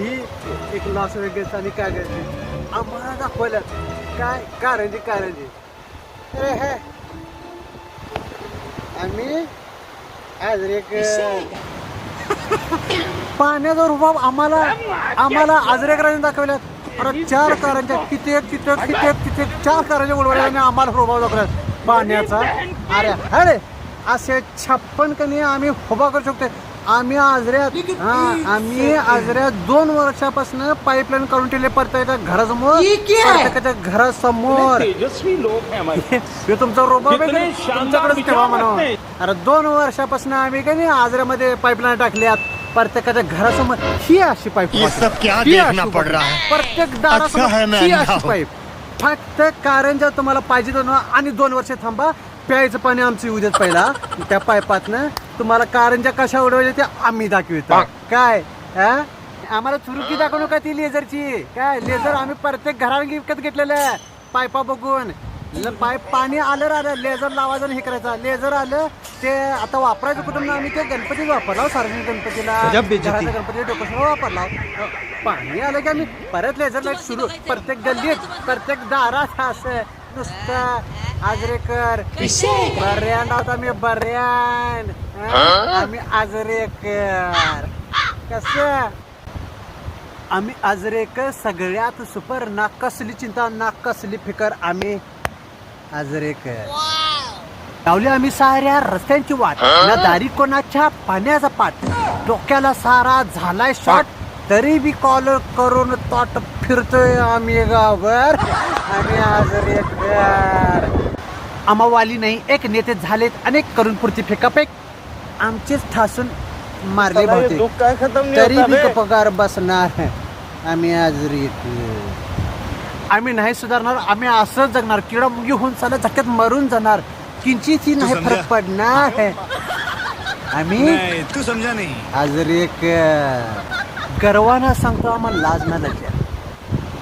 ही एक Las Vegas आणि काय करायची आम्हाला दाखवलं काय कारंजी कारंजी अरे हे आम्ही आज एक पाण्याचा रुबाब आम्हाला आम्हाला आजरेकरांनी दाखवल्यात. अरे चार कारंच्या कित्येक कित्येक कित्येक कित्येक चार कारंच्या उडवल्या आणि आम्हाला रुबाब दाखवल्यात. पाण्याचा अरे अरे असे छप्पन कणी आम्ही उभा करू शकतो आम्ही आजऱ्यात हा आम्ही आजऱ्यात दोन वर्षापासून पाईपलाईन काढून ठेवले प्रत्येकाच्या घरासमोर प्रत्येकाच्या घरासमोर. तेजस्वी लोक हैं हे तुमचा रोबाब का? शानदार तुमच्याकडेच विचार ठेवा म्हणा रखते. अरे दोन वर्षापासून आम्ही काही नाही आजऱ्यामध्ये पाईपलाईन टाकल्यात. प्रत्येकाच्या घरासमोर ही अशी पाईप ये सब क्या देखना पड़. रहा है? प्रत्येक दारासमोर अच्छा है मैं ही अंधा अशी हूं. पाईप. फक्त कारण जर तुम्हाला पाहिजे तर ना आणि दोन वर्ष थांबा. प्यायचं पाणी आमचं येऊ देत पहिला. त्या पाईपातनं तुम्हाला कारंजा कशा उडवल्या त्या आम्ही दाखवितो. काय? हा? आम्हाला चुरुकी दाखवू नका ती लेझरची. काय? लेझर आम्ही प्रत्येक घराला विकत घेतलेलं आहे. पायपा बघून. ल- पाईप पाणी आलं राहिलं लेझर लावायचं आणि हे करायचं. लेझर आलं ते आता वापरायचं कुठं ना आम्ही ते गणपतीत वापरला सार्वजनिक गणपतीला. गजब बेइज्जती. घराच्या गणपती डेकोरेशन वापरला अ, पाणी आलं की आम्ही परत लेझर लाइट सुरू. प्रत्येक गल्लीत प्रत्येक दारात असं नुसतं आजरेकर बर्यान आहोत आम्ही बर्यान हं? आम्ही आजरेकर कस? आम्ही आजरेकर सगळ्यात सुपर ना कसली चिंता ना कसली फिकर आम्ही आजरेकर लावली आम्ही साऱ्या रस्त्यांची वाट. ना दारी कोणाच्या पाण्याचा पाठ. डोक्याला सारा झालाय शॉट तरी बी कॉल करून तोट फिरतोय आम्ही गावभर. आम्ही आजरेकर आमावाली नाही एक नेते झालेत अनेक करून पुरती फेकाफेक आमचेच ठासून मारले बहुतेक. तरी बे? पगार बसणार. आम्ही आज आम्ही नाही सुधारणार आम्ही असंच जगणार. किडा मुंगी होऊन चालत झटक्यात मरून जाणार. किंचितही नाही समजा? फरक पडणार. आम्ही नहीं तू समझा नहीं. आज एक गर्वानं सांगतो आम्हाला लाज ना लज्जा.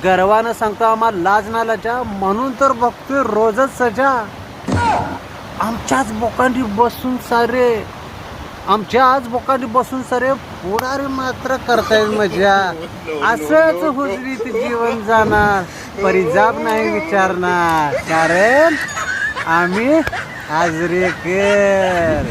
गर्वानं सांगतो आम्हाला लाज ना लज्जा. म्हणून तर बघतोय रोजच सजा. आमच्याच बोकांडी बसून सारे आमच्याच बोकांडी बसून सारे पुढारी मात्र करतायत मजा असंच हुजरीत जीवन जाणार. परिजाब नाही विचारणार. कारण आम्ही आजरेकर